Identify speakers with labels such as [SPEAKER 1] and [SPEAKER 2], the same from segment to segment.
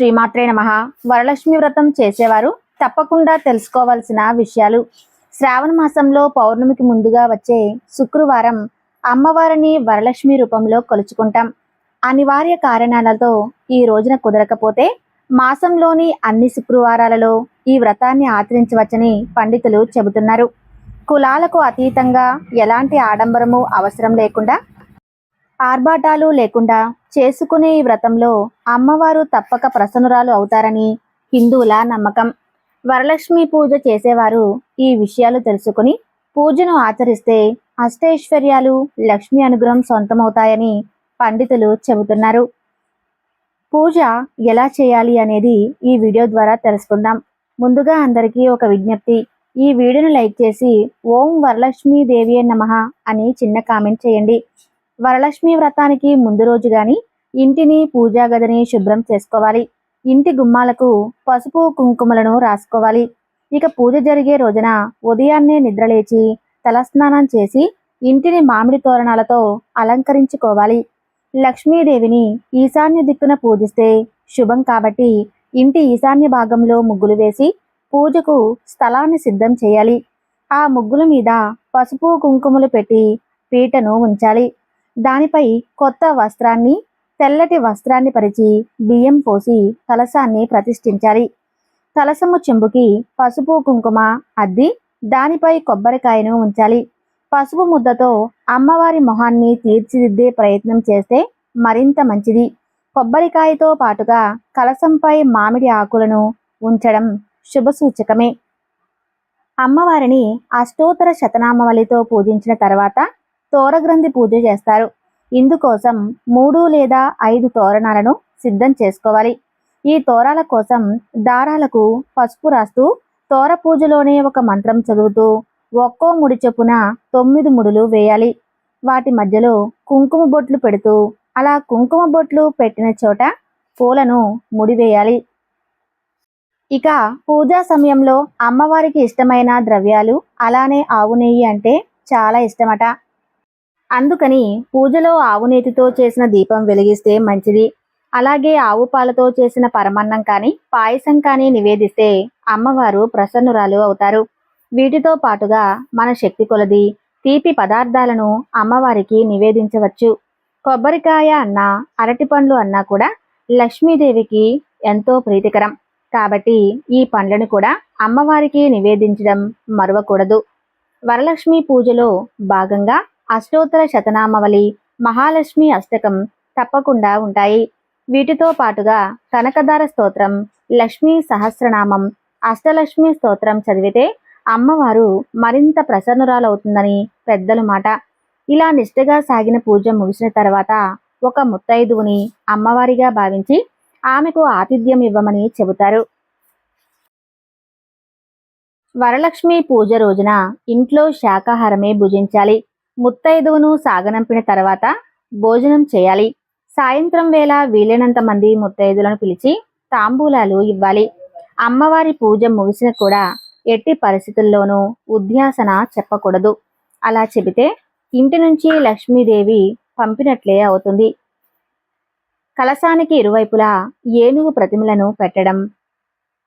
[SPEAKER 1] శ్రీమాత్రే నమ. వరలక్ష్మి వ్రతం చేసేవారు తప్పకుండా తెలుసుకోవాల్సిన విషయాలు. శ్రావణ మాసంలో పౌర్ణమికి ముందుగా వచ్చే శుక్రవారం అమ్మవారిని వరలక్ష్మి రూపంలో కొలుచుకుంటాం. అనివార్య కారణాలతో ఈ రోజున కుదరకపోతే మాసంలోని అన్ని శుక్రవారాలలో ఈ వ్రతాన్ని ఆచరించవచ్చని పండితులు చెబుతున్నారు. కులాలకు అతీతంగా ఎలాంటి ఆడంబరము అవసరం లేకుండా ఆర్భాటాలు లేకుండా చేసుకునే ఈ వ్రతంలో అమ్మవారు తప్పక ప్రసన్నురాలు అవుతారని హిందువుల నమ్మకం. వరలక్ష్మి పూజ చేసేవారు ఈ విషయాలు తెలుసుకుని పూజను ఆచరిస్తే అష్టైశ్వర్యాలు లక్ష్మి అనుగ్రహం సొంతమవుతాయని పండితులు చెబుతున్నారు. పూజ ఎలా చేయాలి అనేది ఈ వీడియో ద్వారా తెలుసుకుందాం. ముందుగా అందరికీ ఒక విజ్ఞప్తి. ఈ వీడియోను లైక్ చేసి ఓం వరలక్ష్మీ దేవి నమః అని చిన్న కామెంట్ చేయండి. వరలక్ష్మి వ్రతానికి ముందు రోజు గాని ఇంటిని పూజా గదిని శుభ్రం చేసుకోవాలి. ఇంటి గుమ్మాలకు పసుపు కుంకుమలను రాసుకోవాలి. ఇక పూజ జరిగే రోజున ఉదయాన్నే నిద్రలేచి తలస్నానం చేసి ఇంటిని మామిడి తోరణాలతో అలంకరించుకోవాలి. లక్ష్మీదేవిని ఈశాన్య దిక్కున పూజిస్తే శుభం కాబట్టి ఇంటి ఈశాన్య భాగంలో ముగ్గులు వేసి పూజకు స్థలాన్ని సిద్ధం చేయాలి. ఆ ముగ్గుల మీద పసుపు కుంకుమలు పెట్టి పీటను ఉంచాలి. దానిపై కొత్త వస్త్రాన్ని తెల్లటి వస్త్రాన్ని పరిచి బియ్యం పోసి కలసాన్ని ప్రతిష్ఠించాలి. కలసము చెంబుకి పసుపు కుంకుమ అద్ది దానిపై కొబ్బరికాయను ఉంచాలి. పసుపు ముద్దతో అమ్మవారి మొహాన్ని తీర్చిదిద్దే ప్రయత్నం చేస్తే మరింత మంచిది. కొబ్బరికాయతో పాటుగా కలసంపై మామిడి ఆకులను ఉంచడం శుభసూచకమే. అమ్మవారిని అష్టోత్తర శతనామవళితో పూజించిన తర్వాత తోరగ్రంథి పూజ చేస్తారు. ఇందుకోసం మూడు లేదా ఐదు తోరణాలను సిద్ధం చేసుకోవాలి. ఈ తోరాల కోసం దారాలకు పసుపు రాస్తూ తోర పూజలోనే ఒక మంత్రం చదువుతూ ఒక్కో ముడి చొప్పున తొమ్మిది ముడులు వేయాలి. వాటి మధ్యలో కుంకుమ బొట్లు పెడుతూ అలా కుంకుమ బొట్లు పెట్టిన చోట పూలను ముడివేయాలి ఇక పూజా సమయంలో అమ్మవారికి ఇష్టమైన ద్రవ్యాలు అలానే ఆవు నెయ్యి అంటే చాలా ఇష్టమట. అందుకని పూజలో ఆవు నేతితో చేసిన దీపం వెలిగిస్తే మంచిది. అలాగే ఆవు పాలతో చేసిన పరమన్నం కానీ పాయసం కానీ నివేదిస్తే అమ్మవారు ప్రసన్నురాలు అవుతారు. వీటితో పాటుగా మన శక్తి కొలది తీపి పదార్థాలను అమ్మవారికి నివేదించవచ్చు. కొబ్బరికాయ అన్నా అరటిపండ్లు అన్నా కూడా లక్ష్మీదేవికి ఎంతో ప్రీతికరం. కాబట్టి ఈ పండ్లను కూడా అమ్మవారికి నివేదించడం మరవకూడదు. వరలక్ష్మి పూజలో భాగంగా అష్టోత్తర శతనామవళి మహాలక్ష్మి అష్టకం తప్పకుండా ఉంటాయి. వీటితో పాటుగా కనకదార స్తోత్రం లక్ష్మీ సహస్రనామం అష్టలక్ష్మి స్తోత్రం చదివితే అమ్మవారు మరింత ప్రసన్నురాలవుతుందని పెద్దల మాట. ఇలా నిష్ఠగా సాగిన పూజ ముగిసిన తర్వాత ఒక ముత్తైదువుని అమ్మవారిగా భావించి ఆమెకు ఆతిథ్యం ఇవ్వమని చెబుతారు. వరలక్ష్మి పూజ రోజున ఇంట్లో శాకాహారమే భుజించాలి. ముత్తైదువును సాగనంపిన తర్వాత భోజనం చేయాలి. సాయంత్రం వేళ వీలైనంత మంది ముత్తైదులను పిలిచి తాంబూలాలు ఇవ్వాలి. అమ్మవారి పూజ ముగిసిన కూడా ఎట్టి పరిస్థితుల్లోనూ ఉద్యాసన చెప్పకూడదు. అలా చెబితే ఇంటి నుంచి లక్ష్మీదేవి పంపినట్లే అవుతుంది. కలశానికి ఇరువైపులా ఏనుగు ప్రతిమలను పెట్టడం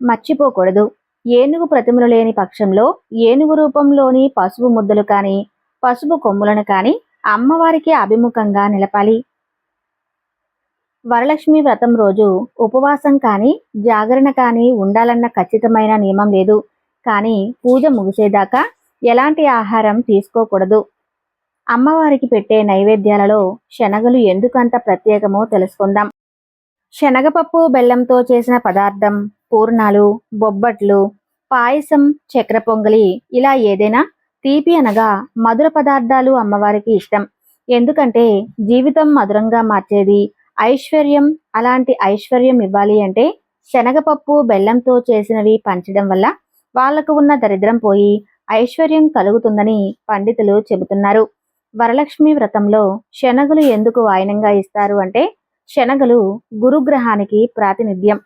[SPEAKER 1] మర్చిపోకూడదు. ఏనుగు ప్రతిమలు లేని పక్షంలో ఏనుగు రూపంలోని పసుపు ముద్దలు కానీ పసుపు కొమ్ములను కానీ అమ్మవారికి అభిముఖంగా నిలపాలి. వరలక్ష్మి వ్రతం రోజు ఉపవాసం కానీ జాగరణ కానీ ఉండాలన్న ఖచ్చితమైన నియమం లేదు. కానీ పూజ ముగిసేదాకా ఎలాంటి ఆహారం తీసుకోకూడదు. అమ్మవారికి పెట్టే నైవేద్యాలలో శనగలు ఎందుకంత ప్రత్యేకమో తెలుసుకుందాం. శనగపప్పు బెల్లంతో చేసిన పదార్థం పూర్ణాలు బొబ్బట్లు పాయసం చక్ర పొంగలి ఇలా ఏదైనా తీపి అనగా మధుర పదార్థాలు అమ్మవారికి ఇష్టం. ఎందుకంటే జీవితం మధురంగా మార్చేది. ఐశ్వర్యం అలాంటి ఐశ్వర్యం ఇవ్వాలి అంటే శనగపప్పు బెల్లంతో చేసినవి పంచడం వల్ల వాళ్ళకు ఉన్న దరిద్రం పోయి ఐశ్వర్యం కలుగుతుందని పండితులు చెబుతున్నారు. వరలక్ష్మి వ్రతంలో శనగలు ఎందుకు వాయనంగా ఇస్తారు అంటే శనగలు గురుగ్రహానికి ప్రాతినిధ్యం.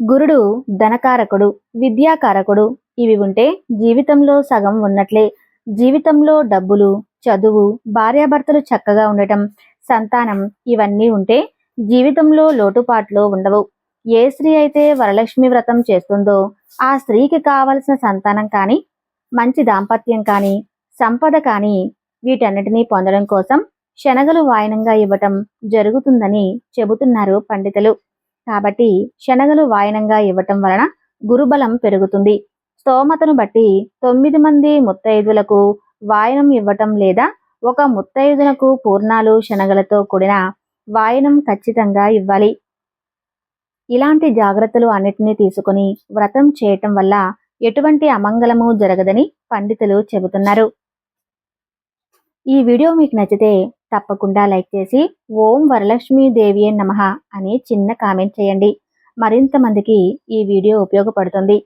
[SPEAKER 1] గురుడు ధనకారకుడు విద్యాకారకుడు. ఇవి ఉంటే జీవితంలో సగం ఉన్నట్లే. జీవితంలో డబ్బులు చదువు భార్యాభర్తలు చక్కగా ఉండటం సంతానం ఇవన్నీ ఉంటే జీవితంలో లోటుపాట్లు ఉండవు. ఏ స్త్రీ అయితే వరలక్ష్మి వ్రతం చేస్తుందో ఆ స్త్రీకి కావలసిన సంతానం కానీ మంచి దాంపత్యం కానీ సంపద కానీ వీటన్నిటినీ పొందడం కోసం శనగలు వాయనంగా ఇవ్వటం జరుగుతుందని చెబుతున్నారు పండితులు. కాబట్టి శనగలు వాయనంగా ఇవ్వటం వలన గురుబలం పెరుగుతుంది. స్తోమతను బట్టి తొమ్మిది మంది ముత్తైదులకు వాయనం ఇవ్వటం లేదా ఒక ముత్తైదునకు పూర్ణాలు శనగలతో కూడిన వాయనం ఖచ్చితంగా ఇవ్వాలి. ఇలాంటి జాగ్రత్తలు అన్నిటినీ తీసుకుని వ్రతం చేయటం వల్ల ఎటువంటి అమంగళము జరగదని పండితులు చెబుతున్నారు. ఈ వీడియో మీకు నచ్చితే తప్పకుండా లైక్ చేసి ఓం వరలక్ష్మీదేవి నమ నమః అని చిన్న కామెంట్ చేయండి. మరింత మందికి ఈ వీడియో ఉపయోగపడుతుంది.